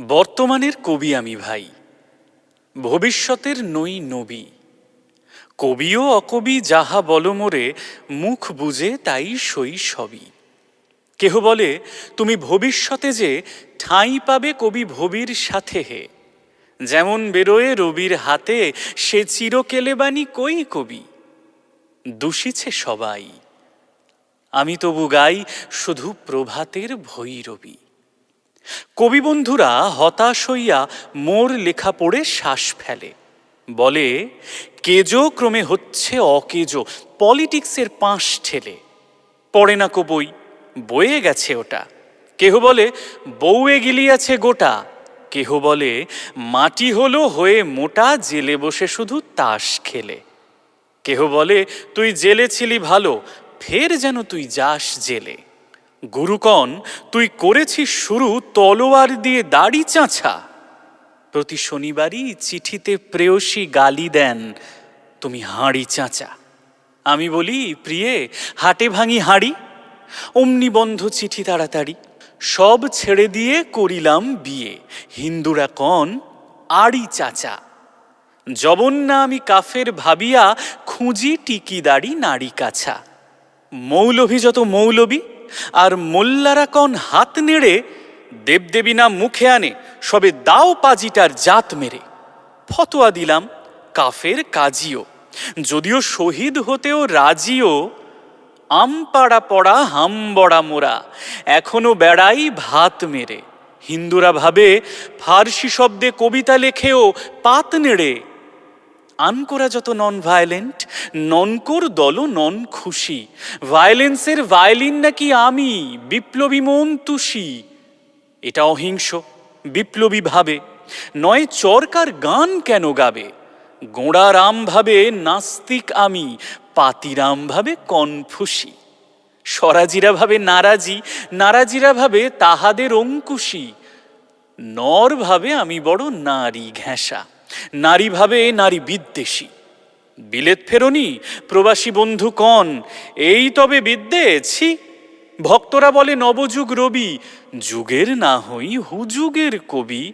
বর্তমানের কবি আমি ভাই, ভবিষ্যতের নই নবী। কবিও অকবি যাহা বল মোরে, মুখ বুঝে তাই সই সবই। কেহ বলে, তুমি ভবিষ্যতে যে ঠাঁই পাবে কবি ভবির সাথে হে। যেমন বেরোয় রবির হাতে, সে চিরকেলেবানি কই কবি? দূষিছে সবাই। আমি তবু গাই শুধু প্রভাতের ভৈরবী। কবি বন্ধুরা হতাশ হইয়া মোর লেখা পড়ে শ্বাস ফেলে। বলে, কেজো ক্রমে হচ্ছে অকেজো, পলিটিক্সের পাঁশ ঠেলে। পড়ে না কো বই বয়ে গেছে ওটা। কেহ বলে, বউয়ে গিলিয়াছে গোটা। কেহ বলে, মাটি হলো হয়ে মোটা, জেলে বসে শুধু তাস খেলে। কেহ বলে, তুই জেলে ছিলি ভালো, ফের যেন তুই যাস জেলে। গুরুকণ তুই করেছিস শুরু তলোয়ার দিয়ে দাড়ি চাঁচা প্রতি শনিবারই চিঠিতে প্রেয়সী গালি দেন, তুমি হাঁড়ি চাঁচা। আমি বলি, প্রিয়ে, হাটে ভাঙি হাঁড়ি। অমনি বন্ধ চিঠি তাড়াতাড়ি। সব ছেড়ে দিয়ে করিলাম বিয়ে। হিন্দুরা কন, আড়ি চাচা। জবন না আমি কাফের ভাবিয়া খুঁজি টিকি দাড়ি নাড়ি কাছা। মৌলভী যত মৌলবী আর মোল্লারা কন হাত নেড়ে, দেবদেবী নাম মুখে আনে, সবে দাও পাজিটার জাত মেরে। ফতোয়া দিলাম, কাফের কাজিও। যদিও শহীদ হতেও রাজিও, আমপাড়া পড়া হামবড়া মোরা, এখনও বেড়াই ভাত মেরে। হিন্দুরা ভাবে, ফার্সি শব্দে কবিতা লেখেও পাত নেড়ে। আনকোরা যত নন ভায়োলেন্ট ননকোর দলও নন খুশি। ভায়োলেন্সের ভায়োলিন নাকি আমি, বিপ্লবী মন তুষি। এটা অহিংস, বিপ্লবী ভাবে। নয় চরকার গান কেন গাবে? গোড়ারাম ভাবে নাস্তিক আমি, পাতিরাম ভাবে কনফুসি। স্বরাজিরা ভাবে নারাজি, নারাজিরা ভাবে তাহাদের অঙ্কুশী। নর ভাবে আমি বড় নারী ঘেঁষা। নারী ভাবে নারী বিদ্বেষী। বিলেত ফেরনি, প্রবাসী বন্ধু কন, এই তবে বিদ্যেছি ভক্তরা বলে, নবযুগ রবি, যুগের না হই হুযুগের কবি।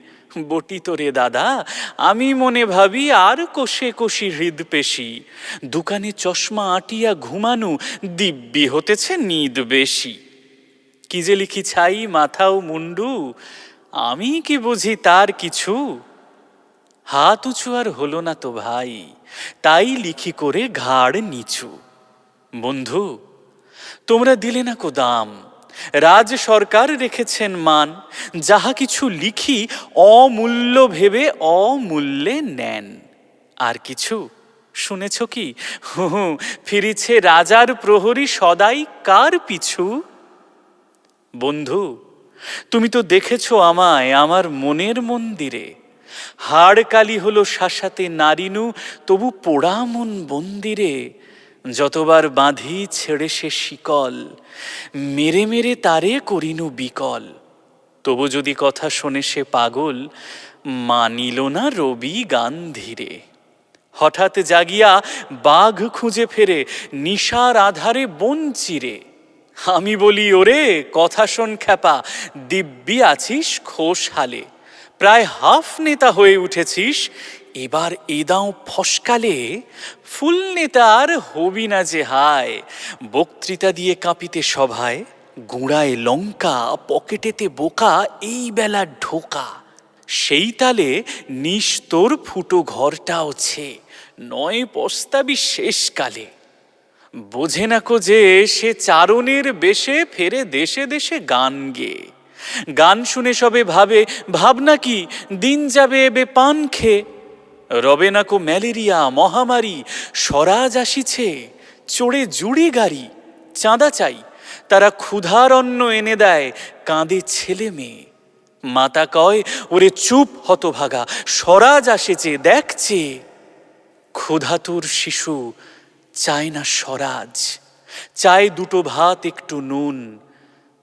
বটি তোরে দাদা, আমি মনে ভাবি আর কোষে কোষি হৃদপেশি দোকানে চশমা আটিয়া ঘুমানু, দিব্যি হতেছে নিদ বেশি। কি যে লিখি ছাই, মাথাও মুন্ডু, আমি কি বুঝি তার কিছু? হাত উঁচু আর হলো না তো ভাই তাই লিখি করে ঘাড় নিচু। বন্ধু তোমরা দিলে না কো দাম রাজ সরকার রেখেছেন মান যাহা কিছু লিখি অমূল্য ভেবে অমূল্যে নেন। আর কিছু শুনেছ কি? হু, ফিরিছে রাজার প্রহরী সদাই কার পিছু? বন্ধু তুমি তো দেখেছ আমায় আমার মনের মন্দিরে হাড় কালি হলো শাসাতে নারিনু, তবু পোড়া মন বন্দিরে, যতবার বাঁধি ছেড়ে সে শিকল, মেরে মেরে তারে করিনু বিকল। তবু যদি কথা শোনে সে পাগল, মানিল না রবি গান ধীরে হঠাৎ জাগিয়া বাঘ খুঁজে ফেরে, নিশার আধারে বন চিরে। আমি বলি, ওরে, কথা শোন খ্যাপা, দিব্যি আছিস খোশ হালে। প্রায় হাফ নেতা হয়ে উঠেছিস। এবার এদাও ফসকালে, ফুল নেতার হবি না যে হায়। বক্তৃতা দিয়ে কাঁপিতে সভায়, গুঁড়ায় লঙ্কা, পকেটেতে বোকা, এই বেলা ঢোকা। সেই তালে নিস্তর ফুটো ঘরটাও ছে, নয় পস্তাবি শেষকালে বোঝে না কো যে সে চারণের বেশে ফেরে দেশে দেশে গান গেয়ে গান শুনে সবে ভাবে, ভাবনা কি? দিন যাবে এবে পান খেয়ে রবে না কো ম্যালেরিয়া, মহামারী, স্বরাজ আসিছে চড়ে জুড়ি গাড়ি, চাঁদা চাই। তারা ক্ষুধার অন্ন এনে দেয়, কাঁদে ছেলে মেয়ে। মাতা কয়, ওরে চুপ হতভাগা, স্বরাজ আসেছে, দেখছে। ক্ষুধাতুর শিশু, চায় না স্বরাজ। চায় দুটো ভাত, একটু নুন।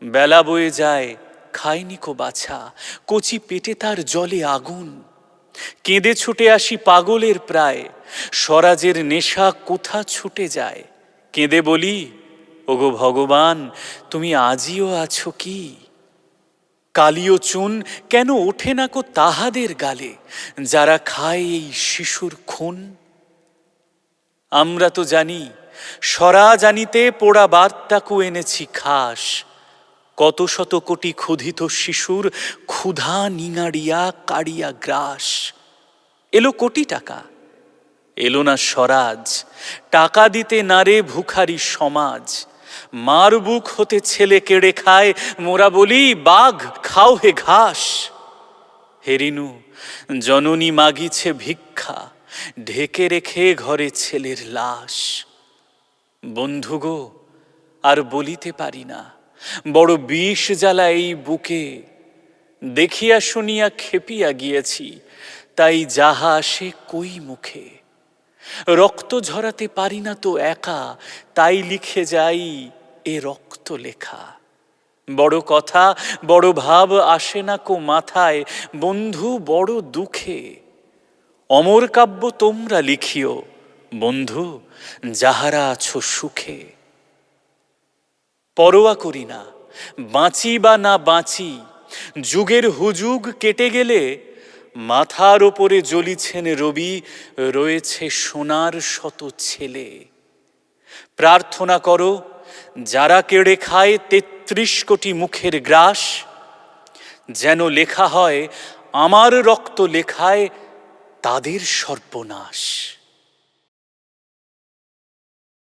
বেলা বয়ে যায় খায়নি কো বাছা, কচি পেটে তার জলে আগুন। কেঁদে ছুটে আসি পাগলের প্রায়, স্বরাজের নেশা কোথা ছুটে যায়? কেঁদে বলি, ওগো ভগবান, তুমি আজিও আছো কি? কালীয় চুন কেন ওঠে না কো তাহাদের গালে, যারা খায় এই শিশুর খুন? আমরা তো জানি সরা জানিতে পোড়া বার্তাকু এনেছি খাস কত শত কোটি ক্ষুধিত শিশুর ক্ষুধা নিঙাড়িয়া কাড়িয়া গ্রাস। এলো কোটি টাকা, এলো না স্বরাজ, টাকা দিতে নারে ভুখারি সমাজ। মার বুক হতে ছেলে কেড়ে খায়, মোরা বলি, বাঘ, খাও হে ঘাস। হেরিনু জননী মাগিছে ভিক্ষা, ঢেকে রেখে ঘরে ছেলের লাশ। বন্ধু গো, আর বলিতে পারি না বড় বিষ জ্বালা এই বুকে। দেখিয়া শুনিয়া খেপিয়া গিয়েছি, তাই যাহা আসে কই মুখে। রক্ত ঝরাতে পারি না তো একা, তাই লিখে যাই এ রক্ত লেখা। বড় কথা, বড় ভাব আসে না কো মাথায়, বন্ধু বড় দুঃখে। অমর কাব্য তোমরা লিখিও, বন্ধু, যাহারা আছো সুখে। পরোয়া করি না। বাঁচি বা না বাঁচি, যুগের হুজুগ কেটে গেলে মাথার ওপরে জ্বলিছেন রবি, রয়েছে সোনার শত ছেলে। প্রার্থনা করো, যারা কেড়ে খায় তেত্রিশ কোটি মুখের গ্রাস, যেন লেখা হয়, আমার রক্ত লেখায় তাদের সর্বনাশ।